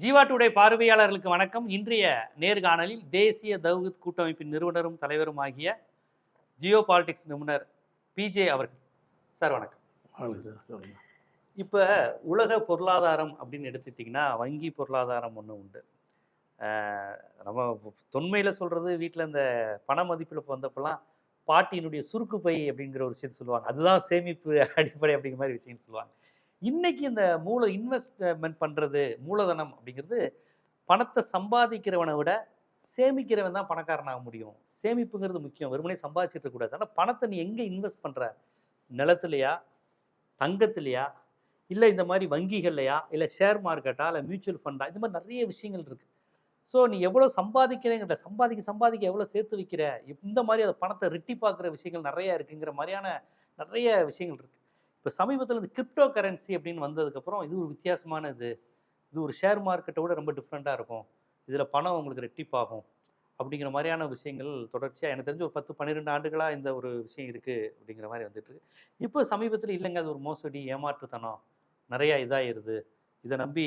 Jeeva today பார்வையாளர்களுக்கு வணக்கம். இன்றைய நேர்காணலில் தேசிய தௌஹித் கூட்டமைப்பின் நிறுவனரும் தலைவரும் ஆகிய ஜியோ பாலிடிக்ஸ் நிபுணர் பிஜே அவர்கள். சார் வணக்கம். இப்போ உலக பொருளாதாரம் அப்படின்னு எடுத்துட்டிங்கன்னா வங்கி பொருளாதாரம் ஒன்று உண்டு. நம்ம தொன்மையில் சொல்கிறது வீட்டில் இந்த பண மதிப்பில் வந்தப்பெல்லாம் பாட்டியினுடைய சுருக்கு பை அப்படிங்கிற ஒரு விஷயத்தை சொல்லுவாங்க. அதுதான் சேமிப்பு அடிப்படை அப்படிங்கிற மாதிரி விஷயம் சொல்லுவாங்க. இன்னைக்கு இந்த மூல இன்வெஸ்ட்மெண்ட் பண்ணுறது மூலதனம் அப்படிங்கிறது பணத்தை சம்பாதிக்கிறவனை விட சேமிக்கிறவன் தான் பணக்காரனாக முடியும். சேமிப்புங்கிறது முக்கியம். வெறுமனே சம்பாதிச்சிட்டு இருக்கக்கூடாது ஆனால் பணத்தை நீ எங்கே இன்வெஸ்ட் பண்ணுற நிலத்துலையா? தங்கத்துலையா? இல்லை இந்த மாதிரி வங்கிகள்லையா? இல்லை ஷேர் மார்க்கெட்டா இல்லை மியூச்சுவல் ஃபண்டா இந்த மாதிரி நிறைய விஷயங்கள் இருக்குது ஸோ நீ எவ்வளோ சம்பாதிக்கிறேங்கிற சம்பாதிக்க சம்பாதிக்க எவ்வளோ சேர்த்து வைக்கிற? இந்த மாதிரி அதை பணத்தை ரெட்டி பார்க்குற விஷயங்கள் நிறையா இருக்குங்கிற மாதிரியான நிறைய விஷயங்கள் இருக்குது இப்போ சமீபத்தில் இந்த கிரிப்டோ கரன்சி அப்படின்னு வந்ததுக்கப்புறம் இது ஒரு வித்தியாசமான இது இது ஒரு ஷேர் மார்க்கெட்டை விட ரொம்ப டிஃப்ரெண்ட்டாக இருக்கும். இதில் பணம் உங்களுக்கு ரெட்டிப்பாகும் அப்படிங்கிற மாதிரியான விஷயங்கள் தொடர்ச்சியாக எனக்கு தெரிஞ்சு ஒரு பத்து பன்னிரெண்டு ஆண்டுகளாக இந்த ஒரு விஷயம் இருக்குது அப்படிங்கிற மாதிரி வந்துட்டு இப்போ சமீபத்தில் இல்லைங்க அது ஒரு மோசடி ஏமாற்றுத்தனம். நிறையா இதாகிடுது இதை நம்பி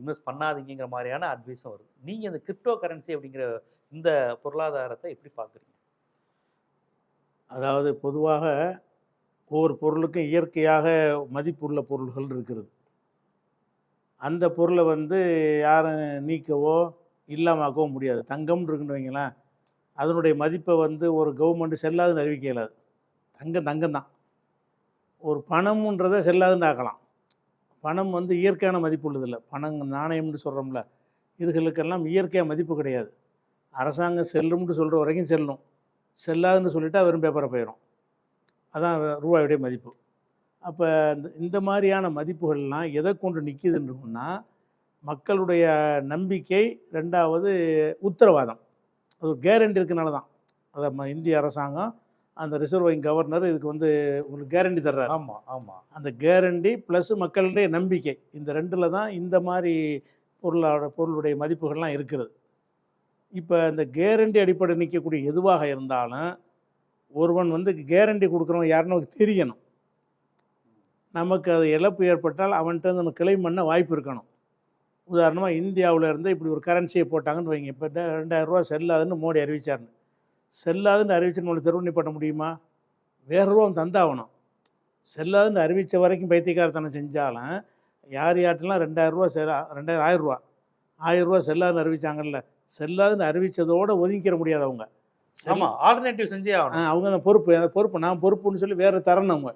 இன்வெஸ்ட் பண்ணாதீங்கிற மாதிரியான அட்வைஸும் வருது. நீங்கள் இந்த கிரிப்டோ கரன்சி அப்படிங்கிற இந்த பொருளாதாரத்தை எப்படி பார்க்குறீங்க? அதாவது பொதுவாக ஒவ்வொரு பொருளுக்கும் இயற்கையாக மதிப்புள்ள பொருள்கள் இருக்கிறது. அந்த பொருளை வந்து யாரும் நீக்கவோ இல்லாமாக்கவோ முடியாது. தங்கம்னு இருக்குன்னு வைங்களேன் அதனுடைய மதிப்பை வந்து ஒரு கவர்மெண்ட் செல்லாதுன்னு அறிவிக்க இயலாது தங்கம் தங்கம் தான் ஒரு பணம்ன்றதை செல்லாதுன்னு ஆக்கலாம். பணம் வந்து இயற்கையான மதிப்பு உள்ளதில்லை பணம் நாணயம்னு சொல்கிறோம்ல இதுகளுக்கெல்லாம் இயற்கையாக மதிப்பு கிடையாது. அரசாங்கம் செல்லும்னு சொல்கிற வரைக்கும் செல்லும் செல்லாதுன்னு சொல்லிவிட்டு வெறும் பேப்பரை போயிடும் அதான் ரூபாயுடைய மதிப்பு. அப்போ இந்த இந்த மாதிரியான மதிப்புகள்லாம் எதை கொண்டு நிற்கிதுன்றோம்னா மக்களுடைய நம்பிக்கை ரெண்டாவது உத்தரவாதம். அது ஒரு கேரண்டி இருக்கனால தான். அதை இந்திய அரசாங்கம் அந்த ரிசர்வ் வங்கி கவர்னர் இதுக்கு வந்து உங்களுக்கு கேரண்டி தர்றாரு. ஆமாம் ஆமாம் அந்த கேரண்டி ப்ளஸ் மக்களுடைய நம்பிக்கை. இந்த ரெண்டில் தான் இந்த மாதிரி பொருளோட பொருளுடைய மதிப்புகள்லாம் இருக்கிறது இப்போ இந்த கேரண்டி அடிப்படை நிற்கக்கூடிய எதுவாக இருந்தாலும் ஒருவன் வந்து கேரண்டி கொடுக்குறவன் யாருன்னு அவனுக்கு தெரியணும். நமக்கு அது இழப்பு ஏற்பட்டால் அவன்கிட்ட நம்ம கிளைம் பண்ண வாய்ப்பு இருக்கணும். உதாரணமாக இந்தியாவில் இருந்து இப்படி ஒரு கரன்சியை போட்டாங்கன்னு வைங்க. இப்போ ரெண்டாயிரரூபா செல்லாதுன்னு மோடி அறிவித்தார்னு செல்லாதுன்னு அறிவிச்சு நம்மளுக்கு திருவண்ணி பண்ண முடியுமா? வேறு ரூபா அவன் தந்தாகணும். செல்லாதுன்னு அறிவித்த வரைக்கும் பைத்தியக்காரத்தனை செஞ்சாலும் யார் யார்ட்டெல்லாம் ரெண்டாயிரரூவா செ ரெண்டாயிரம் ஆயிரரூவா ஆயிரரூவா செல்லாதுன்னு அறிவிச்சாங்கல்ல செல்லாதுன்னு அறிவித்ததோடு ஒதுங்கிக்கிற முடியாது அவங்க ஆமாம் ஆல்டர்னேட்டிவ் செஞ்சே ஆகணும். அவங்க அந்த பொறுப்பு அந்த பொறுப்பு நான் பொறுப்புன்னு சொல்லி வேறு தரணும் அவங்க.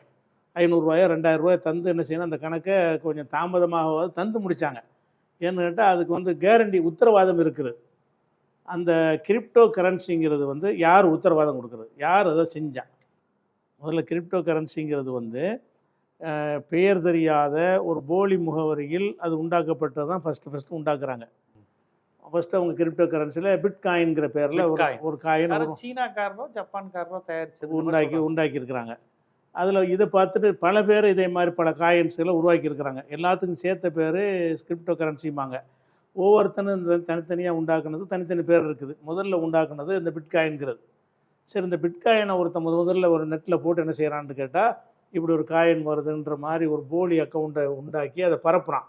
ஐநூறுரூவாயோ ரெண்டாயிரரூவாயோ தந்து என்ன செய்யணும் அந்த கணக்கை கொஞ்சம் தாமதமாகவாது தந்து முடித்தாங்க ஏன்னு கேட்டால் அதுக்கு வந்து கேரண்டி உத்தரவாதம் இருக்குது. அந்த கிரிப்டோ கரன்சிங்கிறது வந்து யார் உத்தரவாதம் கொடுக்குறது? யார் அதை செஞ்சா? முதல்ல கிரிப்டோ கரன்சிங்கிறது வந்து பெயர் தெரியாத ஒரு போலி முகவரியில் அது உண்டாக்கப்பட்டது தான் ஃபஸ்ட்டு ஃபஸ்ட்டு உண்டாக்குறாங்க. ஃபஸ்ட்டு அவங்க கிரிப்டோ கரன்சியில் பிட்காயின்கிற பேரில் ஒரு. ஒரு காயின் ஒரு யாரும் சீனாக்காரனோ ஜப்பான்காரனோ தயாரிச்சது உண்டாக்கி உண்டாக்கியிருக்கிறாங்க. அதில் இதை பார்த்துட்டு பல பேர் இதே மாதிரி பல காயின்ஸ்களை உருவாக்கியிருக்கிறாங்க. எல்லாத்துக்கும் சேர்த்த பேர் கிரிப்டோ கரன்சிம்பாங்க ஒவ்வொருத்தனும் இந்த தனித்தனியாக உண்டாக்குனது தனித்தனி பேர் இருக்குது. முதல்ல உண்டாக்குனது இந்த பிட்காயின்ங்கிறது சரி இந்த பிட்காயினை ஒருத்தன் முத முதல்ல ஒரு நெட்டில் போட்டு என்ன செய்கிறான்னு கேட்டால் இப்படி ஒரு காயின் வருதுன்ற மாதிரி ஒரு போலி அக்கௌண்ட்டை உண்டாக்கி அதை பரப்புகிறான்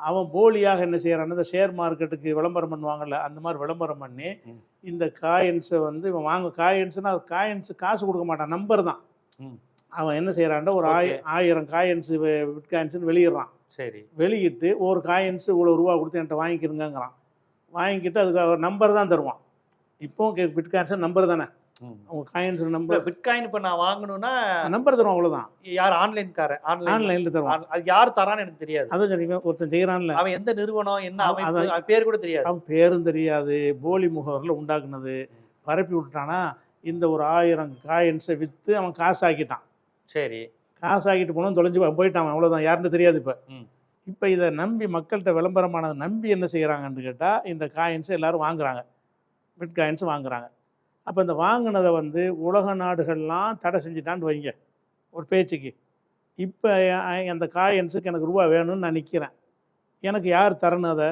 அவன் போலியாக என்ன செய்கிறான் இந்த ஷேர் மார்க்கெட்டுக்கு விளம்பரம் பண்ணுவாங்கல்ல அந்த மாதிரி விளம்பரம் பண்ணி. இந்த காயின்ஸை வந்து இவன் வாங்க காயின்ஸ்னால் காயின்ஸ் காசு கொடுக்க மாட்டான் நம்பர் தான். அவன் என்ன செய்கிறான்டா ஒரு ஆய. ஆயிரம் காயின்ஸ் பிட்காயின்ஸ்னு வெளியிடுறான். சரி. வெளியிட்டு ஒரு காயின்ஸ் இவ்வளோ ரூபா கொடுத்து என்கிட்ட வாங்கிக்கிறங்கிறான் வாங்கிக்கிட்டு அதுக்கு நம்பர் தான் தருவான். இப்போ பிட்காயின்ஸ் நம்பர் தானே? அவங்க காயின்ஸ் நம்பர் பிட்காயின் இப்போ நான் வாங்கணும்னா நம்பர் தருவான் அவ்வளோதான் யார் ஆன்லைன்காரன் ஆன்லைன் ஆன்லைனில் தருவான். அது யார் தரான்னு எனக்கு தெரியாது. சரிங்க ஒருத்தன் செய்கிறான்ல அவன் எந்த நிறுவனம் என்ன அவன் பேர் கூட தெரியாது. அவன் பேரும் தெரியாது போலி முகவரில் உண்டாக்குனது பரப்பி விட்டுட்டானா இந்த ஒரு ஆயிரம் காயின்ஸை விற்று அவன் காசாக்கிட்டான். சரி. காசாக்கிட்டு போனோம் தொலைஞ்சு போயிட்டான் அவன் அவ்வளோதான் யாருன்னு தெரியாது இப்போ. இப்போ இதை நம்பி மக்கள்கிட்ட விளம்பரமானதை நம்பி என்ன செய்கிறாங்கன்னு கேட்டால் இந்த காயின்ஸை எல்லாரும் வாங்குறாங்க. பிட் காயின்ஸ் வாங்குறாங்க. அப்போ இந்த வாங்கினதை வந்து உலக நாடுகள்லாம் தடை செஞ்சுட்டான்னு வைங்க. ஒரு பேச்சுக்கு. இப்போ அந்த காயின்ஸுக்கு எனக்கு ரூபா வேணும்னு நான் நிற்கிறேன் எனக்கு யார் தரணும் அதை?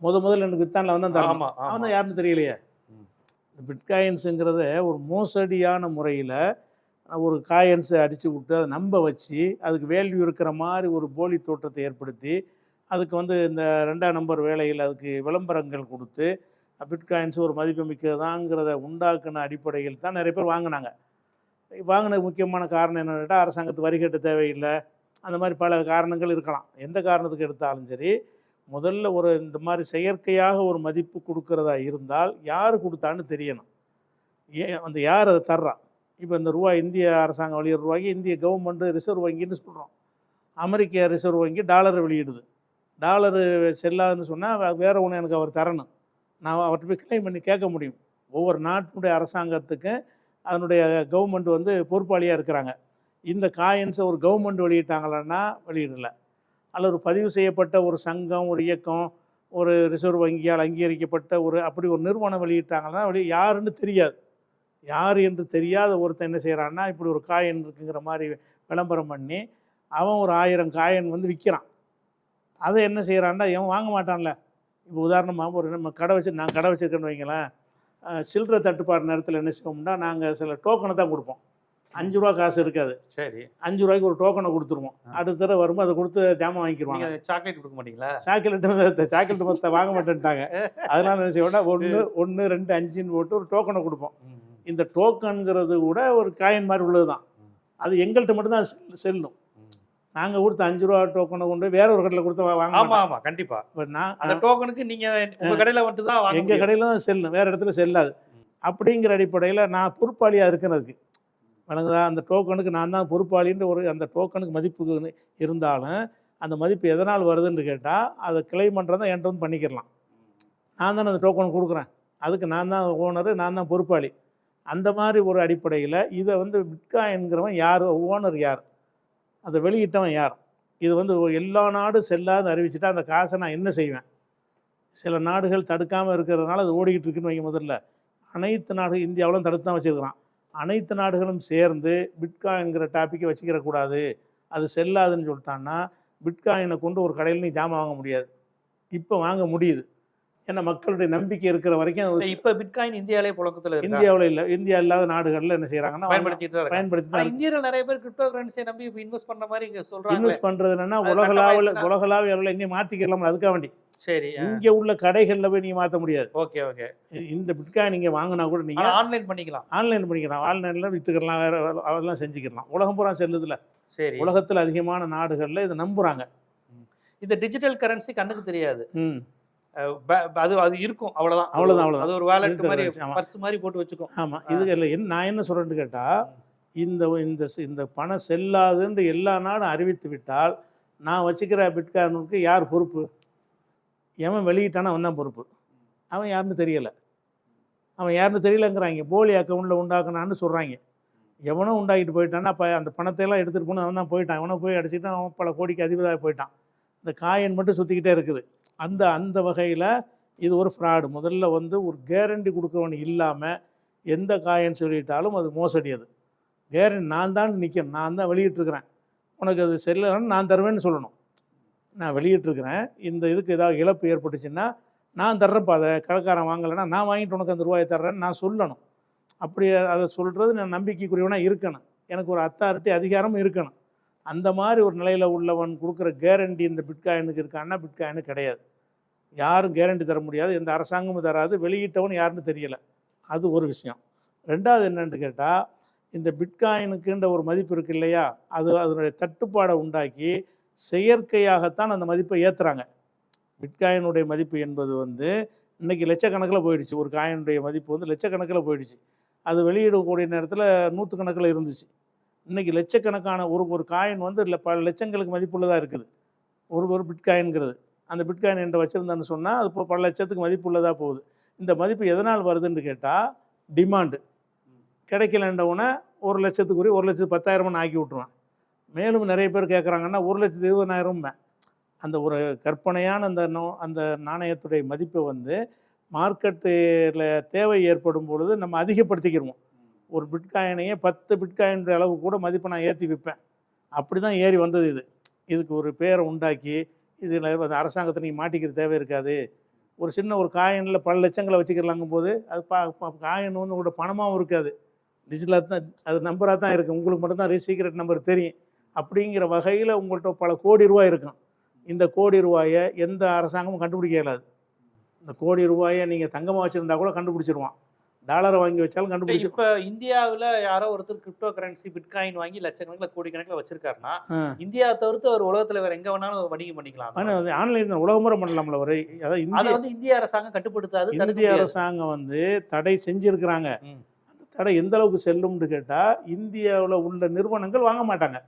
முத முதல்ல எனக்கு வித்தானில் வந்து தரணும். அவன் தான் யாருன்னு தெரியலையே. இந்த பிட்காயின்ஸுங்கிறத ஒரு மோசடியான முறையில் ஒரு காயின்ஸை அடித்து விட்டு அதை நம்ப வச்சு அதுக்கு வேல்யூ இருக்கிற மாதிரி ஒரு போலி தோற்றத்தை ஏற்படுத்தி அதுக்கு வந்து இந்த ரெண்டாம் நம்பர் வேலையில் அதுக்கு விளம்பரங்கள் கொடுத்து பிட்காயின்ஸ் ஒரு மதிப்பு மிக்கதாங்கிறத உண்டாக்குன அடிப்படையில் தான் நிறைய பேர் வாங்கினாங்க. வாங்கின முக்கியமான காரணம் என்னன்னு கேட்டால் அரசாங்கத்து வரி கட்ட தேவையில்லை. அந்த மாதிரி பல காரணங்கள் இருக்கலாம். எந்த காரணத்துக்கு எடுத்தாலும் சரி முதல்ல ஒரு இந்த மாதிரி செயற்கையாக ஒரு மதிப்பு கொடுக்கறதா இருந்தால் யார் கொடுத்தான்னு தெரியணும். ஏன் அந்த யார் அதை தர்றா? இப்போ இந்த ரூபா இந்திய அரசாங்கம் வெளியிடுற ரூபாய்க்கு இந்திய கவர்மெண்ட்டு ரிசர்வ் வங்கின்னு சொல்கிறோம் அமெரிக்க ரிசர்வ் வங்கி டாலரை வெளியிடுது. டாலரு செல்லாதுன்னு சொன்னால் வேறு ஒன்று எனக்கு அவர் தரணும். நான் அவர்கிட்ட போய் கிளைம் பண்ணி கேட்க முடியும். ஒவ்வொரு நாட்டினுடைய அரசாங்கத்துக்கு அதனுடைய கவர்மெண்ட் வந்து பொறுப்பாளியாக இருக்கிறாங்க. இந்த காயின்ஸை ஒரு கவர்மெண்ட் வெளியிட்டாங்களான்னா வெளியிடல. அல்ல ஒரு பதிவு செய்யப்பட்ட ஒரு சங்கம் ஒரு இயக்கம் ஒரு ரிசர்வ் வங்கியால் அங்கீகரிக்கப்பட்ட ஒரு அப்படி ஒரு நிறுவனம் வெளியிட்டாங்கன்னா வெளி யாருன்னு தெரியாது. யார் என்று தெரியாத ஒருத்தன் என்ன செய்கிறான்னா இப்படி ஒரு காயின் இருக்குங்கிற மாதிரி விளம்பரம் பண்ணி அவன் ஒரு ஆயிரம் காயின் வந்து விற்கிறான் அதை என்ன செய்கிறான்னா இவன் வாங்க மாட்டான்ல. இப்போ உதாரணமாக ஒரு நம்ம கடை வச்சு நான் கடை வச்சுருக்கேன்னு வைங்களேன். சில்லறை தட்டுப்பாடு நேரத்தில் என்ன செய்வோம்னா நாங்கள் சில டோக்கனை தான் கொடுப்போம். அஞ்சு ரூபா காசு இருக்காது. சரி. அஞ்சு ரூபாய்க்கு ஒரு டோக்கனை கொடுத்துருவோம். அடுத்த தடவை வரும்போது அதை கொடுத்து ஜாமான் நீங்க சாக்லேட் கொடுக்க மாட்டீங்களா? சாக்கிலெட்டு சாக்கிலெட் மொத்த வாங்க மாட்டேன்ட்டாங்க. அதனால என்ன செய்வோம்னா ஒன்று ஒன்று ரெண்டு அஞ்சுன்னு போட்டு ஒரு டோக்கனை கொடுப்போம். இந்த டோக்கனுங்கிறது கூட ஒரு காயின் மாதிரி உள்ளது தான் அது எங்கள்கிட்ட மட்டும்தான் செல்லும். நாங்கள் கொடுத்த அஞ்சு ரூபா டோக்கனை கொண்டு வேற ஒரு கடையில் கொடுத்து வாங்க ஆமா மாட்டோம். ஆமா கண்டிப்பா. இப்ப நான் அந்த டோக்கனுக்கு நீங்க உங்க கடையில வந்துட்டு தான் எங்கள். கடையில் தான் செல்லும் வேறு இடத்துல செல்லாது. அப்படிங்கிற அடிப்படையில் நான் பொறுப்பாளியாக இருக்கிறதுக்கு. வணங்குதா அந்த டோக்கனுக்கு நான் தான் பொறுப்பாளின்ற ஒரு அந்த டோக்கனுக்கு மதிப்பு இருந்தாலும் அந்த மதிப்பு எதனால் வருதுன்னு கேட்டால் அதை கிளைம் பண்ணுறதை என்கிட்ட வந்து பண்ணிக்கிறலாம். நான் தானே அந்த டோக்கன் கொடுக்குறேன். அதுக்கு நான் தான் ஓனரு நான் தான் பொறுப்பாளி. அந்த மாதிரி ஒரு அடிப்படையில் இதை வந்து பிட்காயின்கிறவன் யார்? ஓனர் யார்? அதை வெளியிட்டவன் யார்? இது வந்து எல்லா நாடும் செல்லாது அறிவிச்சுட்டா அந்த காசை நான் என்ன செய்வேன்? சில நாடுகள் தடுக்காமல் இருக்கிறதுனால அது ஓடிக்கிட்டு இருக்குன்னு வைங்க முதல்ல. அனைத்து நாடுகள் இந்தியாவிலும் தடுத்து தான் வச்சுருக்கிறான். அனைத்து நாடுகளும் சேர்ந்து பிட்காயின்கிற டாப்பிக்கை வச்சுக்கிறக்கூடாது அது செல்லாதுன்னு சொல்லிட்டான்னா பிட்காயினை கொண்டு ஒரு கடையில் நீ ஜாமான் வாங்க முடியாது. இப்போ வாங்க முடியுது. ஏன்னா மக்களுடைய நம்பிக்கை இருக்கிற வரைக்கும் இப்ப பிட்காயின் இந்தியாலே புழக்கத்துல இந்தியாவில் இல்லை. இந்தியா இல்லாத நாடுகளில் என்ன பயன்படுத்திட்டு இருக்காங்க. பயன்படுத்தி தான் இந்தியால நிறைய பேர் கிரிப்டோ கரன்சியை நம்பி இப்ப இன்வெஸ்ட் பண்ற மாதிரி இங்க சொல்றாங்க இன்வெஸ்ட் பண்ணுறது என்னன்னா உலகளாவில் உலகளாவிய அளவில் எங்கேயும் மாற்றிக்கலாம் அதுக்காக வேண்டி. சரி இங்கே உள்ள கடைகளில் போய் நீங்கள் மாற்ற முடியாது. Okay okay. இந்த பிட்காயின் நீங்கள் வாங்கினா கூட ஆனா நீங்கள் ஆன்லைன் பண்ணிக்கலாம். ஆன்லைன் பண்ணிக்கலாம். ஆன்லைனில் விற்றுக்கலாம் வேறு அதெல்லாம் செஞ்சுக்கலாம். உலகம் பூரா செல்லுதுல சரி. உலகத்தில் அதிகமான நாடுகளில் இதை நம்புகிறாங்க இந்த டிஜிட்டல் கரன்சி கண்ணுக்கு தெரியாது. அது அது இருக்கும். அவ்வளவுதான். அவ்வளவுதான், அவ்வளவுதான். அது ஒரு வேலட் மாதிரி. பர்ஸ் மாதிரி போட்டு வச்சுக்கும். ஆமாம் இது இல்லை என்ன நான் என்ன சொல்கிறேன்னு கேட்டால் இந்த இந்த இந்த பணம் செல்லாதுன்னு எல்லா நாடும் அறிவித்து விட்டால் நான் வச்சுக்கிற பிட்காயினுக்கு யார் பொறுப்பு? எவன் வெளியிட்டானா அவன் தான் பொறுப்பு. அவன் யாருன்னு தெரியலை. அவன் யாருன்னு தெரியலங்கிறாங்க. போலி அக்கௌண்ட்டில் உண்டாக்குனான்னு சொல்கிறாங்க எவனோ உண்டாக்கிட்டு போயிட்டான்னா அப்போ அந்த பணத்தையெல்லாம் எடுத்துகிட்டு போன அவன் தான் போயிட்டான். அவனை போய் அடிச்சுட்டு அவன் பல கோடிக்கு அதிபதியாக போயிட்டான். இந்த காயின் மட்டும் சுற்றிக்கிட்டே இருக்குது. அந்த அந்த வகையில் இது ஒரு ஃப்ராடு முதல்ல வந்து ஒரு கேரண்டி கொடுக்கவன் இல்லாமல் எந்த காயின் வெளியிட்டாலும் அது மோசடி அது. கேரண்டி நான் தான் நிற்கிறேன் நான் தான் வெளியிட்டிருக்கிறேன். உனக்கு அது சரியில்லைன்னு நான் தருவேன்னு சொல்லணும். நான் வெளியிட்டிருக்கிறேன். இந்த இதுக்கு ஏதாவது இழப்பு ஏற்பட்டுச்சுன்னா நான் தர்றப்ப அதை கடைக்காரன் வாங்கலைன்னா நான் வாங்கிட்டு உனக்கு அந்த ரூபாயை தர்றேன்னு நான் சொல்லணும். அப்படி அதை சொல்கிறது நான் நம்பிக்கைக்குரியவனாக இருக்கணும். எனக்கு ஒரு அத்தாரிட்டி அதிகாரமும் இருக்கணும். அந்த மாதிரி ஒரு நிலையில் உள்ளவன் கொடுக்குற கேரண்டி இந்த பிட்காயினுக்கு இருக்கான்னா பிட்காயினு கிடையாது. யாரும் கேரண்டி தர முடியாது. எந்த அரசாங்கமும் தராது. வெளியிட்டவன் யாருன்னு தெரியல. அது ஒரு விஷயம். ரெண்டாவது என்னென்னு கேட்டால் இந்த பிட்காயினுக்குன்ற ஒரு மதிப்பு இருக்கு இல்லையா? அது அதனுடைய தட்டுப்பாடை உண்டாக்கி செயற்கையாகத்தான் அந்த மதிப்பை ஏற்றுறாங்க பிட்காயினுடைய மதிப்பு என்பது வந்து இன்னைக்கு லட்சக்கணக்கில் போயிடுச்சு. ஒரு காயினுடைய மதிப்பு வந்து லட்சக்கணக்கில் போயிடுச்சு. அது வெளியிடக்கூடிய நேரத்தில் நூற்றுக்கணக்கில் இருந்துச்சு. இன்னைக்கு லட்சக்கணக்கான ஒரு ஒரு காயின் வந்து இல்லை பல லட்சங்களுக்கு மதிப்புள்ளதாக இருக்குது. ஒரு ஒரு பிட்காயின்ங்கிறது அந்த பிட்காயின் என்கிட்ட வச்சுருந்தான்னு சொன்னால் அது இப்போ பல லட்சத்துக்கு மதிப்புள்ளதாக போகுது. இந்த மதிப்பு எதனால் வருதுன்னு கேட்டால் டிமாண்டு கிடைக்கலன்றவுடனே ஒரு லட்சத்துக்குரிய ஒரு லட்சத்து பத்தாயிரம்னு ஆக்கி விட்ருவேன் மேலும் நிறைய பேர் கேட்குறாங்கன்னா ஒரு லட்சத்து இருபதாயிரம் அந்த ஒரு கற்பனையான அந்த நோ அந்த நாணயத்துடைய மதிப்பை வந்து மார்க்கெட்டில் தேவை ஏற்படும் பொழுது நம்ம அதிகப்படுத்திக்கிடுவோம் ஒரு பிட்காயினையே பத்து பிட்காயின்ற அளவு கூட மதிப்பை நான் ஏற்றி விற்பேன் அப்படி தான் ஏறி வந்தது இது. இதுக்கு ஒரு பேரை உண்டாக்கி இதில் அந்த அரசாங்கத்தை நீங்கள் மாட்டிக்கிற தேவை இருக்காது. ஒரு சின்ன ஒரு காயினில் பல லட்சங்களை வச்சுக்கிறலாங்கும் போது அது பா பா- காயின் வந்து உங்களோட பணமாகவும் இருக்காது. டிஜிட்டலாக தான் அது நம்பராக தான் இருக்குது உங்களுக்கு மட்டும்தான் சீக்ரெட் நம்பர் தெரியும். அப்படிங்கிற வகையில் உங்கள்கிட்ட பல கோடி ரூபாய் இருக்கும். இந்த கோடி ரூபாயை எந்த அரசாங்கமும் கண்டுபிடிக்க இயலாது. இந்த கோடி ரூபாயை நீங்கள் தங்கமாக வச்சுருந்தா கூட கண்டுபிடிச்சிருவான். டாலரை வாங்கி வச்சாலும் கண்டுபிடிச்சிருவான் இப்ப இந்தியாவுல யாரோ ஒருத்தர் கிரிப்டோ கரன்சி பிட்காயின் வாங்கி லட்சக்கணக்கில் கோடிக்கணக்கில் வச்சிருக்காருன்னா ஆ. இந்தியா தவிர்த்து அவர் உலகத்துல வேற எங்க வேணாலும் வணிகம் பண்ணிக்கலாம். ஆனால் அது ஆன்லைன் உலகமுறை பண்ணலாம்ல ஒரு அதாவது இந்திய வந்து இந்திய அரசாங்கம் கட்டுப்படுத்தாது இந்திய. அரசாங்கம் வந்து தடை செஞ்சிருக்கிறாங்க. அந்த தடை எந்த அளவுக்கு செல்லும்னு கேட்டால் இந்தியாவில் உள்ள நிறுவனங்கள் வாங்க மாட்டாங்க.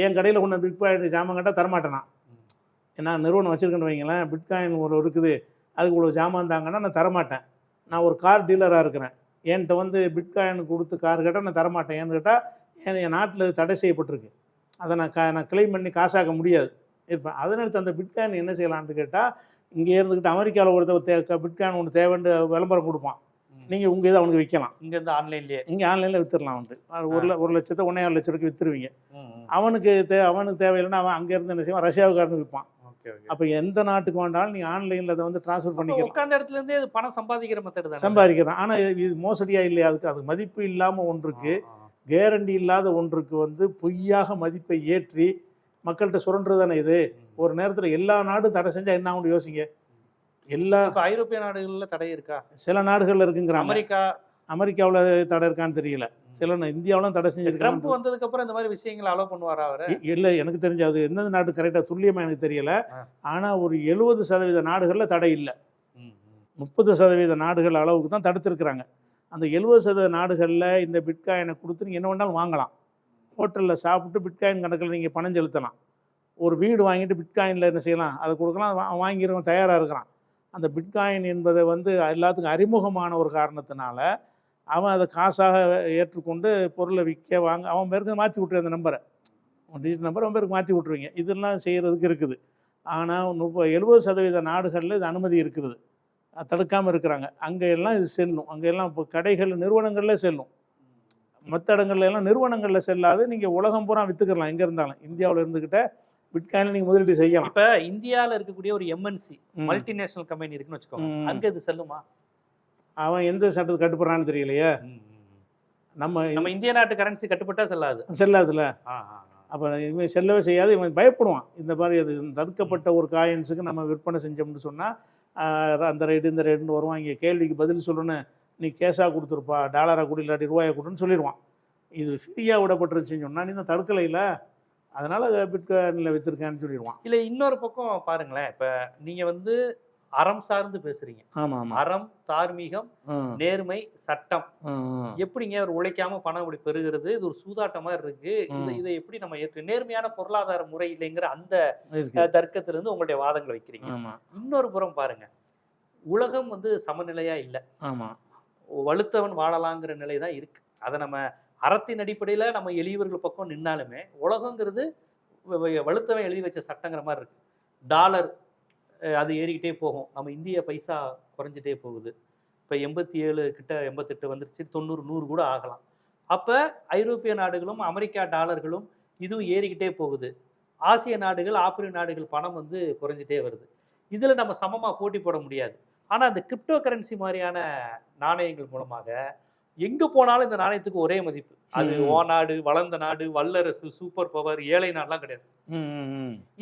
என் கடையில் கொண்டு பிட்காயின் ஜாமான் கேட்டால் தரமாட்டேனா ஏன்னா நிறுவனம் வச்சுருக்கேன்னு வைங்களேன் பிட்காயின் ஒரு இருக்குது அதுக்கு இவ்வளோ ஜாமான் தாங்கன்னா நான் தரமாட்டேன். நான் ஒரு கார் டீலராக இருக்கிறேன். என்கிட்ட வந்து பிட்காயின் கொடுத்து கார் கேட்டால் நான் தரமாட்டேன். ஏன்னு கேட்டால் என் என் நாட்டில் தடை செய்யப்பட்டிருக்கு. அதை நான் கா நான் கிளைம் பண்ணி காசாக்க முடியாது. இருப்பேன் அதனால அந்த பிட்காயின் என்ன செய்யலாம்னு கேட்டால் இங்கே இருந்துக்கிட்டு அமெரிக்காவில் ஒருத்தர் தே பிட்காயின் ஒன்று தேவைன்னு விளம்பரம் கொடுப்பான். நீங்கள் உங்கள் இதை அவனுக்கு விற்கலாம் இங்க இருந்து ஆன்லைன்லயே. இங்கே ஆன்லைனில் வித்துடலாம் வந்து ஒரு ஒரு லட்சத்தை ஒன்றே ஆறு லட்சம் ரூபாய்க்கு விற்றுருவீங்க. அவனுக்கு தே அவனுக்கு தேவையில்லைன்னா அவன் அங்கேருந்து என்ன செய்வான்? ரஷ்யாவுக்காரனு விற்பான் அப்போ எந்த நாட்டுக்கு வேண்டாலும் நீங்கள் ஆன்லைனில் அதை வந்து ட்ரான்ஸ்ஃபர் பண்ணிக்கலாம் உட்கார்ந்த இடத்துல இருந்தே அது பணம் சம்பாதிக்கிற மெத்தட் தான்? சம்பாதிக்கிறான் ஆனால் இது மோசடியா இல்லையா? அதுக்கு அது மதிப்பு இல்லாமல் ஒன்றுக்கு கேரண்டி இல்லாத ஒன்றுக்கு வந்து பொய்யாக மதிப்பை ஏற்றி மக்கள்கிட்ட சுரண்டுறது தானே இது? ஒரு நேரத்தில் எல்லா நாடும் தடை செஞ்சால் என்ன ஆகும் யோசிங்க. எல்லா ஐரோப்பிய நாடுகள்ல தடை இருக்கா? சில நாடுகளில் இருக்குங்கிறாங்க அமெரிக்கா அமெரிக்காவில் தடை இருக்கான்னு தெரியல. சில இந்தியாவிலும் தடை ட்ரம்ப் செஞ்சிருக்காங்க. வந்ததுக்கு அப்புறம் இந்த மாதிரி விஷயங்களை அலோவ் பண்ணுவாரா அவரு? இல்லை எனக்கு தெரிஞ்சு அது எந்தெந்த நாடு கரெக்டாக துல்லியமாக எனக்கு தெரியல. ஆனால் ஒரு எழுபது சதவீத நாடுகளில் தடை இல்லை. முப்பது சதவீத நாடுகள் அளவுக்கு தான் தடுத்திருக்கிறாங்க. அந்த எழுபது சதவீத நாடுகளில் இந்த பிட்காயினை கொடுத்து நீங்கள் என்ன வேணாலும் வாங்கலாம். ஹோட்டலில் சாப்பிட்டு பிட்காயின் கணக்கில் நீங்கள் பணம் செலுத்தலாம். ஒரு வீடு வாங்கிட்டு பிட்காயினில் என்ன செய்யலாம்? அதை கொடுக்கலாம். வா- வாங்கிறவன் தயாராக இருக்கிறான். அந்த பிட்காயின் என்பதை வந்து எல்லாத்துக்கும் அறிமுகமான ஒரு காரணத்தினால அவன் அதை காசாக ஏற்றுக்கொண்டு பொருளை விற்க வாங்க அவன் பேருக்கு மாற்றி விட்டுரு அந்த நம்பரை. டிஜிட் நம்பர் அவன் பேருக்கு மாற்றி விட்ருவீங்க இதெல்லாம் செய்கிறதுக்கு இருக்குது. ஆனால் முப்பது எழுபது சதவீத நாடுகளில் இது அனுமதி இருக்குது. தடுக்காமல் இருக்கிறாங்க. அங்கே எல்லாம் இது செல்லும். அங்கே எல்லாம் இப்போ கடைகள் நிறுவனங்களில் செல்லும். மற்ற இடங்கள்ல எல்லாம் நிறுவனங்களில் செல்லாது. நீங்கள் உலகம் பூரா விற்றுக்கலாம் எங்கே இருந்தாலும். இந்தியாவில் இருந்துக்கிட்ட பிட்காயினில் நீங்கள் முதலீடு செய்யலாம். இப்ப இந்தியால இருக்கக்கூடிய ஒரு எம்என்சி. மல்டிநேஷனல் கம்பெனி இருக்குன்னு வச்சுக்கோங்க. அங்க இது செல்லுமா? அவன் எந்த சட்டத்துக்கு கட்டுப்படுறான்னு தெரியலையே. நம்ம நம்ம இந்திய நாட்டு கரன்சி கட்டுப்பட்டா செல்லாது. செல்லாதுல ஆ, ஆ, ஆ. அப்போ இவன் செல்லவே செய்யாது இவன் பயப்படுவான். இந்த மாதிரி அது தடுக்கப்பட்ட ஒரு காயின்ஸுக்கு நம்ம விற்பனை செஞ்சோம்னு சொன்னால் அந்த ரேட்டு இந்த ரேட்டுன்னு வருவான். இங்கே கேள்விக்கு பதில் சொல்லணும் நீ கேஷாக கொடுத்துருப்பா டாலராக கொடு இல்லாட்டி ரூபாயை கொடுன்னு சொல்லிடுவான் இது ஃப்ரீயாக விடப்பட்டுருச்சுன்னு சொன்னால் நீ தான் தடுக்கலை இல்லை. அதனால் பிட்காயினில் விற்றுருக்கேன்னு சொல்லிடுவான் இல்ல இன்னொரு பக்கம் பாருங்களேன். இப்ப நீங்க வந்து அறம் சார்ந்து பேசுறீங்க. அறம் தார்மீகம் நேர்மை சட்டம். எப்படிங்க ஒரு உழைக்காம பணம் இப்படி பெறுகிறது? இது ஒரு சூதாட்டம் மாதிரி இருக்கு. இது எப்படி நம்ம ஏற்று நேர்மையான பொருளாதார முறை இல்லைங்கிற அந்த தர்க்கத்திலிருந்து உங்களுடைய வாதங்களை வைக்கிறீங்க. இன்னொரு புறம் பாருங்க. உலகம் வந்து சமநிலையா இல்ல. ஆமாம் வலுத்தவன் வாழலாங்கிற நிலை தான் இருக்கு. அதை நம்ம அறத்தின் அடிப்படையில நம்ம எளியவர்கள் பக்கம் நின்னாலுமே உலகங்கிறது வலுத்தவன் எழுதி வச்ச சட்டங்கிற மாதிரி இருக்கு. டாலர் அது ஏறிக்கிட்டே போகும். நம்ம இந்திய பைசா குறைஞ்சிட்டே போகுது. இப்போ எண்பத்தி ஏழு கிட்ட எண்பத்தெட்டு வந்துருச்சு. தொண்ணூறு நூறு கூட ஆகலாம். அப்போ ஐரோப்பிய நாடுகளும் அமெரிக்கா டாலர்களும் இதுவும் ஏறிக்கிட்டே போகுது. ஆசிய நாடுகள் ஆப்பிரிக்க நாடுகள் பணம் வந்து குறைஞ்சிட்டே வருது. இதில் நம்ம சமமாக போட்டி போட முடியாது. ஆனால் அந்த கிரிப்டோ கரன்சி மாதிரியான நாணயங்கள் மூலமாக எங்கே போனாலும் இந்த நாணயத்துக்கு ஒரே மதிப்பு. அது. ஓ நாடு வளர்ந்த நாடு வல்லரசு சூப்பர் பவர் ஏழை நாடுலாம் கிடையாது.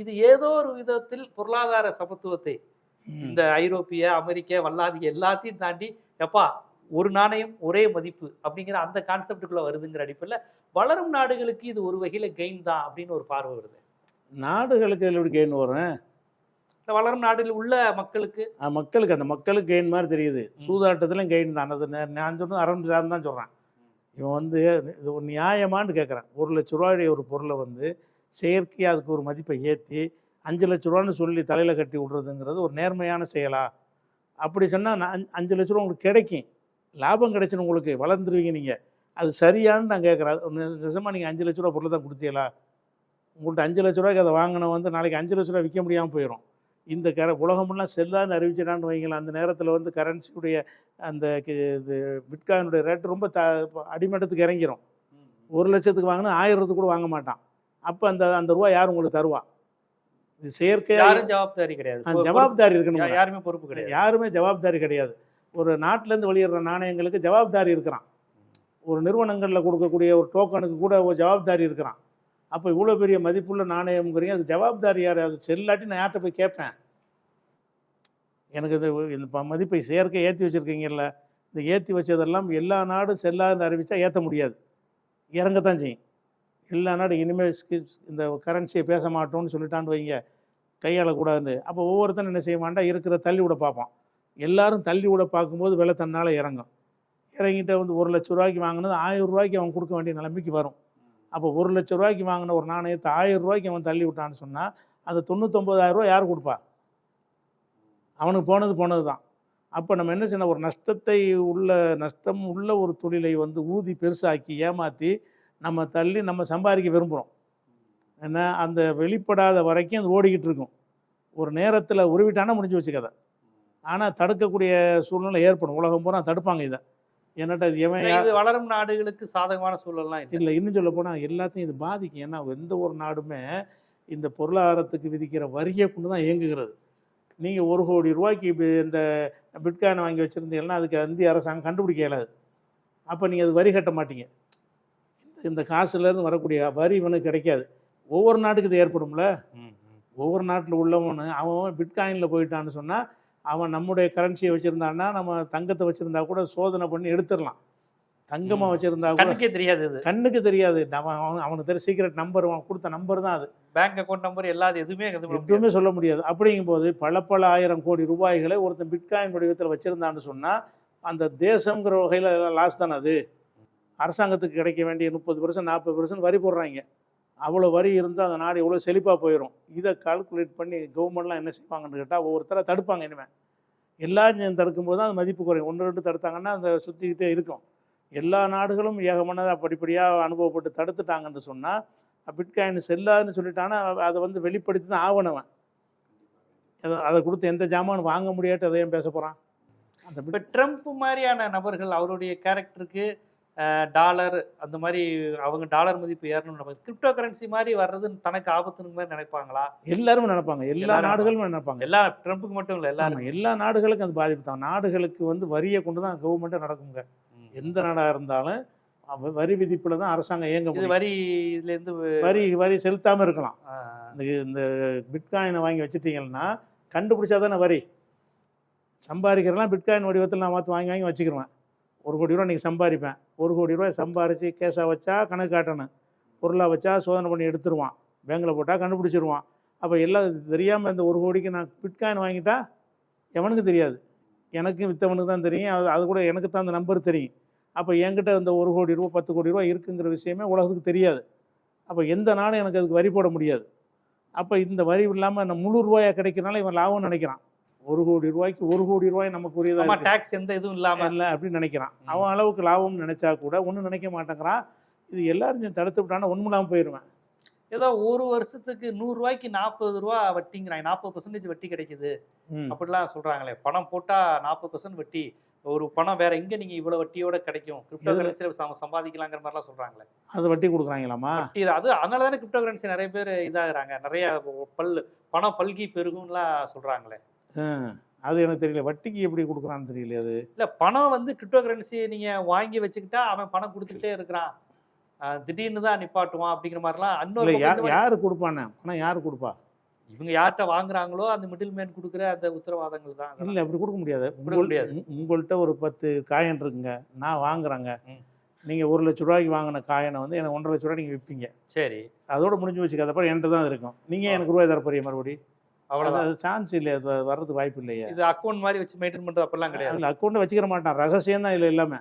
இது ஏதோ ஒரு விதத்தில் பொருளாதார சமத்துவத்தை இந்த ஐரோப்பிய அமெரிக்க வல்லாதி எல்லாத்தையும் தாண்டி எப்பா ஒரு நாணயம் ஒரே மதிப்பு அப்படிங்கிற அந்த கான்செப்டுக்குள்ள வருதுங்கிற அடிப்படையில் வளரும் நாடுகளுக்கு இது ஒரு வகையில கெயின் தான் அப்படின்னு ஒரு பார்வை வருது. நாடுகளுக்கு இதில் எப்படி கெயின் வரும்? இந்த வளரும் நாடுகளில் உள்ள மக்களுக்கு. மக்களுக்கு அந்த மக்களுக்கு கெயின் மாதிரி தெரியுது. சூதாட்டத்துலையும் கெயின் தான். அது நான் சொன்னது அறம் சார்ந்து தான் சொல்கிறேன் இவன் வந்து இது ஒரு நியாயமான்னு கேட்குறேன் ஒரு லட்ச ரூபாயுடைய ஒரு பொருளை வந்து செயற்கையாக அதுக்கு ஒரு மதிப்பை ஏற்றி அஞ்சு லட்ச ரூபான்னு சொல்லி தலையில் கட்டி விட்றதுங்கிறது ஒரு நேர்மையான செயலா? அப்படி சொன்னால் நான் அஞ்சு- அஞ்சு லட்ச ரூபா உங்களுக்கு கிடைக்கும். லாபம் கிடைச்சுன்னு உங்களுக்கு வளர்ந்துருவீங்க நீங்கள் அது சரியான்னு நான் கேட்குறேன் நிஜமாக நீங்கள் அஞ்சு லட்ச ரூபா பொருளை தான் கொடுத்தீங்களா? உங்கள்கிட்ட அஞ்சு லட்ச ரூபாய்க்கு அதை வாங்கின வந்து நாளைக்கு அஞ்சு லட்ச ரூபா விற்க முடியாமல் போயிடும் இந்த கர உலகமெல்லாம் செல்லான்னு அறிவிச்சிடான்னு வைங்களேன். அந்த நேரத்தில் வந்து கரன்சியுடைய அந்த இது பிட்காயினுடைய ரேட்டு ரொம்ப த அடிமட்டத்துக்கு இறங்கிரும். ஒரு லட்சத்துக்கு வாங்கினா ஆயிரத்துக்கு கூட வாங்க மாட்டான். அப்போ அந்த அந்த ரூபா யார் உங்களுக்கு தருவா? இது செயற்கையாக ஜவாப்தாரி கிடையாது. ஜவாப்தாரி இருக்கணும் யாருமே பொறுப்பு கிடையாது. யாருமே ஜவாப்தாரி கிடையாது. ஒரு நாட்டிலேருந்து வெளியிடுற நாணயங்களுக்கு ஜவாப்தாரி இருக்கிறான். ஒரு நிறுவனங்களில் கொடுக்கக்கூடிய ஒரு டோக்கனுக்கு கூட ஒரு ஜவாப்தாரி இருக்கிறான். அப்போ இவ்வளோ பெரிய மதிப்புள்ள நாணயம்ங்கிறீங்க. அது ஜவாப்தாரி யார்? அது செல்லாட்டி நான் யார்கிட்ட போய் கேட்பேன் எனக்கு இது இந்த ப- மதிப்பை செயற்கை ஏற்றி வச்சுருக்கீங்கல்ல. இந்த ஏற்றி வச்சதெல்லாம் எல்லா நாடும் செல்லாதுன்னு அறிவித்தா ஏற்ற முடியாது. இறங்கத்தான் செய்யும். எல்லா நாடும் இனிமேல் இந்த கரன்சியை பேச மாட்டோம்னு சொல்லிட்டான்னு வைங்க. கையாளக்கூடாதுன்னு. அப்போ ஒவ்வொருத்தனும் என்ன செய்ய மாட்டா? இருக்கிற தள்ளி விட பார்ப்பான். எல்லாரும் தள்ளி விட பார்க்கும்போது விலை தன்னால் இறங்கும். இறங்கிட்ட வந்து ஒரு லட்ச ரூபாய்க்கு வாங்கினது ஆயிரம் ரூபாய்க்கு அவன் கொடுக்க வேண்டிய நிலைமைக்கு வரும். அப்போ ஒரு லட்ச ரூபாய்க்கு வாங்கின ஒரு நாணயத்தை ஆயிரம் ரூபாய்க்கு அவன் தள்ளி விட்டான்னு சொன்னால் அந்த தொண்ணூத்தொம்பதாயிரரூவா ரூபாய் யார் கொடுப்பா? அவனுக்கு போனது போனது தான் அப்போ நம்ம என்ன செய்யணும்? ஒரு நஷ்டத்தை உள்ள நஷ்டம் உள்ள ஒரு தொழிலை வந்து ஊதி பெருசாக்கி ஏமாற்றி நம்ம தள்ளி நம்ம சம்பாதிக்க விரும்புகிறோம் ஏன்னா அந்த வெளிப்படாத வரைக்கும் அது ஓடிக்கிட்டு இருக்கும். ஒரு நேரத்தில் உருவிட்டானா முடிஞ்சு வச்சு கதை. ஆனால் தடுக்கக்கூடிய சூழ்நிலை ஏற்படும். உலகம் பூரா தடுப்பாங்க இதை. என்னட்ட எவன் இது வளரும் நாடுகளுக்கு சாதகமான சூழல்லாம் இல்லை. இன்னும் சொல்ல போனால் எல்லாத்தையும் இது பாதிக்கும். ஏன்னா எந்த ஒரு நாடுமே இந்த பொருளாதாரத்துக்கு விதிக்கிற வரியை கொண்டு தான் இயங்குகிறது. நீங்கள் ஒரு கோடி ரூபாய்க்கு இப்போ இந்த பிட்காயின் வாங்கி வச்சுருந்தீங்கன்னா அதுக்கு இந்திய அரசாங்கம் கண்டுபிடிக்க இயலாது. அப்போ நீங்கள் அது வரி கட்ட மாட்டீங்க. இந்த இந்த காசுலேருந்து வரக்கூடிய வரி இவனுக்கு கிடைக்காது. ஒவ்வொரு நாட்டுக்கு இது ஏற்படும்ல. ஒவ்வொரு நாட்டில் உள்ளவனு அவன் பிட்காயினில் போயிட்டான்னு சொன்னால் அவன் நம்முடைய கரன்சியை வச்சுருந்தான்னா நம்ம தங்கத்தை வச்சுருந்தா கூட சோதனை பண்ணி எடுத்துடலாம். தங்கமாக. வச்சுருந்தா கூட கண்ணுக்கே தெரியாது கண்ணுக்கு தெரியாது. நம்ம அவன் அவனுக்கு தெரிய சீக்கிரட் நம்பர் அவன் கொடுத்த நம்பர் தான் அது. பேங்க் அக்கௌண்ட் நம்பர் எல்லாது எதுவுமே. எதுவுமே சொல்ல முடியாது. அப்படிங்கும்போது பல பல ஆயிரம் கோடி ரூபாய்களை ஒருத்தன் பிட்காயின் வடிவத்தில் வச்சுருந்தான்னு சொன்னால் அந்த தேசங்கிற வகையில் லாஸ் தானே அது. அரசாங்கத்துக்கு கிடைக்க வேண்டிய முப்பது பர்சன்ட் நாற்பது பர்சன்ட் வரி போடுறாங்க. அவ்வளோ வரி இருந்தால் அந்த நாடு எவ்வளோ செழிப்பாக போயிடும் இதை கால்குலேட் பண்ணி கவர்மெண்ட்லாம் என்ன செய்வாங்கன்னு கேட்டால் ஒவ்வொருத்தரை தடுப்பாங்க இனிமேல் எல்லாரும் தடுக்கும்போது தான் அது மதிப்பு குறையும். ஒன்று ரெண்டு தடுத்தாங்கன்னா அந்த சுற்றிக்கிட்டே இருக்கும். எல்லா நாடுகளும் ஏகமானதாக படிப்படியாக அனுபவப்பட்டு தடுத்துட்டாங்கன்னு சொன்னால் பிட்காயின் செல்லாதுன்னு சொல்லிட்டான்னா அதை வந்து வெளிப்படுத்தி தான் ஆகணவன் அதை அதை கொடுத்து எந்த ஜாமான் வாங்க முடியாட்டு அதையும் பேச போகிறான் அந்த இப்ப ட்ரம்ப் மாதிரியான நபர்கள் அவருடைய கேரக்டருக்கு டாலர் அந்த மாதிரி அவங்க டாலர் மதிப்பு ஏறணும்னு நம்ம கிரிப்டோ கரன்சி மாதிரி வர்றது தனக்கு ஆபத்துன்னு மாதிரி நினைப்பாங்களா? எல்லாருமே நினைப்பாங்க. எல்லா நாடுகளும் நினைப்பாங்க. எல்லா ட்ரம்ப்புக்கு மட்டும் இல்லை எல்லாரும். எல்லா நாடுகளுக்கும் அது பாதிப்பு தான் நாடுகளுக்கு வந்து வரியை கொண்டு தான் கவர்மெண்ட்டே நடக்குங்க. எந்த நாடாக இருந்தாலும் வரி விதிப்பில் தான் அரசாங்கம் இயங்க முடியும். வரி இதுல இருந்து வரி வரி செலுத்தாமல் இருக்கலாம். இந்த இந்த பிட்காயினை வாங்கி வச்சுட்டீங்கன்னா கண்டுபிடிச்சா தானே வரி? சம்பாதிக்கிறலாம் பிட்காயின் வடிவத்தில் நான் மாற்று வாங்கி வாங்கி வச்சுக்கிருவேன். ஒரு கோடி ரூபா நீங்கள் சம்பாதிப்பேன். ஒரு கோடி ரூபாய் சம்பாரித்து கேஸாக வச்சா கணக்கு காட்டணும். பொருளாக வச்சா சோதனை பண்ணி எடுத்துருவான். பேங்கில் போட்டால் கண்டுபிடிச்சிருவான். அப்போ எல்லாம் தெரியாமல் இந்த ஒரு கோடிக்கு நான் பிட்காயின் வாங்கிட்டா எவனுக்கு தெரியாது. எனக்கு வித்தவனுக்கு தான் தெரியும். அது அது கூட எனக்கு தான் அந்த நம்பர் தெரியும். அப்போ என்கிட்ட இந்த ஒரு கோடி ரூபா பத்து கோடி ரூபா இருக்குங்கிற விஷயமே உலகத்துக்கு தெரியாது. அப்போ எந்த நாடும் எனக்கு அதுக்கு வரி போட முடியாது. அப்போ இந்த வரி இல்லாமல் நம்ம முழு ரூபாயாக கிடைக்கிறனால இவன் லாபம் நினைக்கிறான். ஒரு கோடி ரூபாய்க்கு ஒரு கோடி ரூபாய் நமக்கு உரியதாக டாக்ஸ் எந்த இதுவும் இல்லாம இல்லை அப்படின்னு நினைக்கிறான். அவன் அளவுக்கு லாபம் நினைச்சா கூட ஒன்றும் நினைக்க மாட்டேங்கிறான். இது எல்லாரும் தடுத்து விட்டானா ஒன்றும் இல்லாமல் போயிடுவேன் ஏதோ ஒரு வருஷத்துக்கு நூறு ரூபாய்க்கு நாற்பது ரூபா வட்டிங்கிறாங்க. நாற்பது பர்சன்டேஜ் வட்டி கிடைக்குது. அப்படிலாம் சொல்றாங்களே. பணம் போட்டா நாற்பது பர்சன்ட் வட்டி. ஒரு பணம் வேற எங்க நீங்க இவ்வளவு வட்டியோட கிடைக்கும்? கிரிப்டோ? கரன்சியில சம்பாதிக்கலாங்கிற மாதிரிலாம் சொல்றாங்களே. அது வட்டி கொடுக்குறாங்களாமா வட்டி அது அதனால தானே கிரிப்டோ கரன்சி நிறைய பேர் இதாகிறாங்க. நிறைய பல் பணம் பல்கி பெருகும்லாம் சொல்றாங்களே. அது எனக்கு தெரியல. வட்டிக்கு எப்படி கொடுக்குறான்னு தெரியல அது. இல்ல பணம் வந்து கிரிப்டோ கரன்சி நீங்க வாங்கி வச்சுக்கிட்டா அவன் பணம் கொடுத்துக்கிட்டே இருக்கிறான். திடீர்னு தான் நிப்பாட்டுவான் அப்படிங்கிற மாதிரிலாம் மாதிரி யார் கொடுப்பானே? பணம் யார் கொடுப்பா? இவங்க யார்கிட்ட வாங்குறாங்களோ அந்த மிடில் மேன் கொடுக்குற அந்த உத்தரவாதங்கள் தான். இல்லை அப்படி கொடுக்க முடியாது. முடியாது. உங்கள்கிட்ட ஒரு பத்து காயின் இருக்குங்க. நான் வாங்குறேங்க. நீங்கள் ஒரு லட்ச ரூபாய்க்கு வாங்கின காயினை வந்து எனக்கு ஒன்றரை லட்ச ரூபாய் நீங்கள் விற்பீங்க சரி. அதோட முடிஞ்சு வச்சுக்காத அப்புறம் என்கிட்ட தான் இருக்கும். நீங்கள் எனக்கு ரூபாய் தர போறீங்க மறுபடி? அது சான்ஸ் இல்லை அது வர்றதுக்கு வாய்ப்பு இல்லையே. இது அக்கௌண்ட் மாதிரி வச்சு மெயின்டைன் பண்றது அப்படிலாம் கிடையாது. அதில் அக்கௌண்ட்டை வச்சுக்கிற மாட்டான். ரகசியம் தான் இதில் எல்லாமே.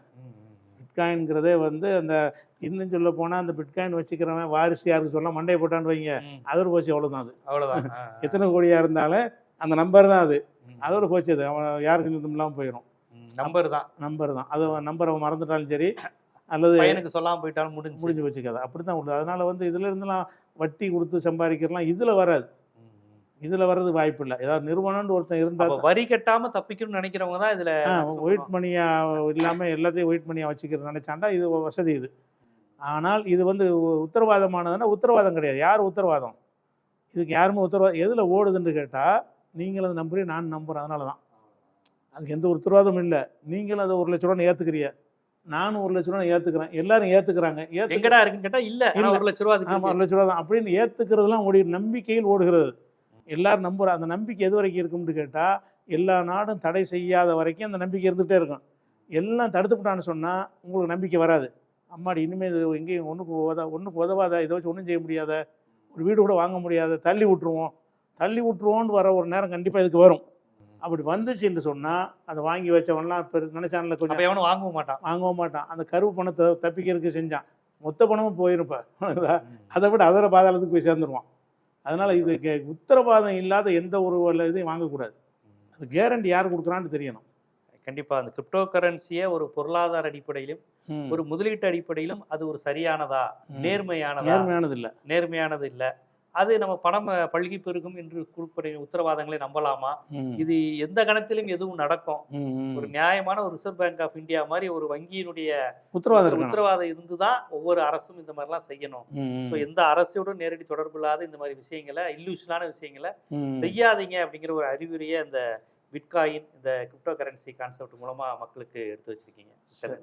பிட்காயின்ங்கிறதே வந்து அந்த இன்னும் சொல்ல போனால் அந்த பிட்காயின் வச்சுக்கிறவன் வாரிசு யாருக்கு சொல்ல மண்டையை போட்டான்னு வைங்க. அதோட போச்சு அவ்வளோதான் அது. ஆ. எத்தனை கோடியாக இருந்தாலும் அந்த நம்பர் தான் அது. அதோட போச்சு அது. அவன் யாருக்கு இல்லாமல் போயிடும் நம்பர் தான். நம்பர் தான். அது நம்பரை மறந்துட்டாலும் சரி அல்லது பையனுக்கு சொல்லாம போயிட்டாலும் முடிஞ்சு முடிஞ்சு வச்சுக்காது அப்படி தான் உள்ளது அதனால வந்து இதுல இருந்தெல்லாம் வட்டி கொடுத்து சம்பாதிக்கிறலாம் இதில் வராது. இதில் வர்றது வாய்ப்பு இல்லை ஏதாவது நிறுவனம்னு ஒருத்தன் இருந்தால் வரி கட்டாம தப்பிக்கணும்னு நினைக்கிறவங்க தான் இதுல ஒயிட் மணியாக இல்லாமல் எல்லாத்தையும் ஒயிட் மணியாக வச்சுக்கிற நினைச்சாண்டா இது வசதி இது. ஆனால் இது வந்து உத்தரவாதமானதுன்னா உத்தரவாதம் கிடையாது. யார் உத்தரவாதம்? இதுக்கு யாருமே உத்தரவாதம் எதில் ஓடுதுன்னு கேட்டால் நீங்களும் அதை நம்புறீங்க நான் நம்புகிறேன் அதனால தான் அதுக்கு எந்த உத்தரவாதமும் இல்லை. நீங்களும் அதை ஒரு லட்ச ரூபா ஏற்றுக்கிறிய நானும் ஒரு லட்ச ரூபா ஏற்றுக்கிறேன் எல்லாரும் ஏற்றுக்கிறாங்க ஏற்று எங்கடா இருக்குன்னு கேட்டா இல்ல. ஒரு லட்ச ரூபா ஆமாம். ஒரு லட்ச ரூபா தான். அப்படின்னு ஏற்றுக்கிறதுலாம் ஓடி நம்பிக்கையில் ஓடுகிறது. எல்லாரும் நம்புற அந்த நம்பிக்கை எது வரைக்கும் இருக்கும்னு கேட்டால் எல்லா நாடும் தடை செய்யாத வரைக்கும் அந்த நம்பிக்கை இருந்துகிட்டே இருக்கும். எல்லாம் தடுத்துவிட்டான்னு சொன்னால் உங்களுக்கு நம்பிக்கை வராது. அம்மாடி இனிமேல் இது எங்கேயும் ஒன்றுக்கு உதவ ஒன்றுக்கு உதவாத இதை வச்சு ஒன்றும் செய்ய முடியாத ஒரு வீடு கூட வாங்க முடியாத தள்ளி விட்டுருவோம். தள்ளி விட்டுருவோன்னு வர ஒரு நேரம் கண்டிப்பாக இதுக்கு வரும். அப்படி வந்துச்சுன்னு சொன்னால் அதை வாங்கி வச்சவன்லாம் இப்போ நினைச்சான்ல கொஞ்சம் எவனும் வாங்கவும் மாட்டான். வாங்கவும் மாட்டான். அந்த கருவு பணத்தை தப்பிக்கிறதுக்கு செஞ்சான். மொத்த பணமும் போயிருப்ப. ம். அதை விட அதர பாதாளத்துக்கு போய் சேர்ந்துருவான். அதனால இது கே- உத்தரவாதம் இல்லாத எந்த ஒரு இதையும் வாங்கக்கூடாது. அது கேரண்டி யார் கொடுக்குறான்னு தெரியணும். கண்டிப்பா அந்த கிரிப்டோ கரன்சியை ஒரு பொருளாதார அடிப்படையிலும். ஒரு முதலீட்டு அடிப்படையிலும் அது ஒரு சரியானதா. நேர்மையானதா நேர்மையானது? இல்லை நேர்மையானது இல்ல. அது நம்ம பணம் பல்கி பெருகும் என்று குறிப்பிட்ட உத்தரவாதங்களை நம்பலாமா? இது எந்த கணத்திலும் எதுவும் நடக்கும். ஒரு நியாயமான ஒரு ரிசர்வ் பேங்க் ஆஃப் இந்தியா மாதிரி ஒரு வங்கியினுடைய உத்தரவாதம் உத்தரவாதம் இருந்துதான் ஒவ்வொரு அரசும் இந்த மாதிரிலாம் செய்யணும். ஸோ எந்த அரசோட நேரடி தொடர்பு இல்லாத இந்த மாதிரி விஷயங்களை இல்லூஷனான விஷயங்களை. செய்யாதீங்க அப்படிங்கிற ஒரு அறிவுரையை இந்த பிட்காயின் இந்த கிரிப்டோ கரன்சி கான்செப்ட் மூலமா மக்களுக்கு எடுத்து வச்சிருக்கீங்க. சரி.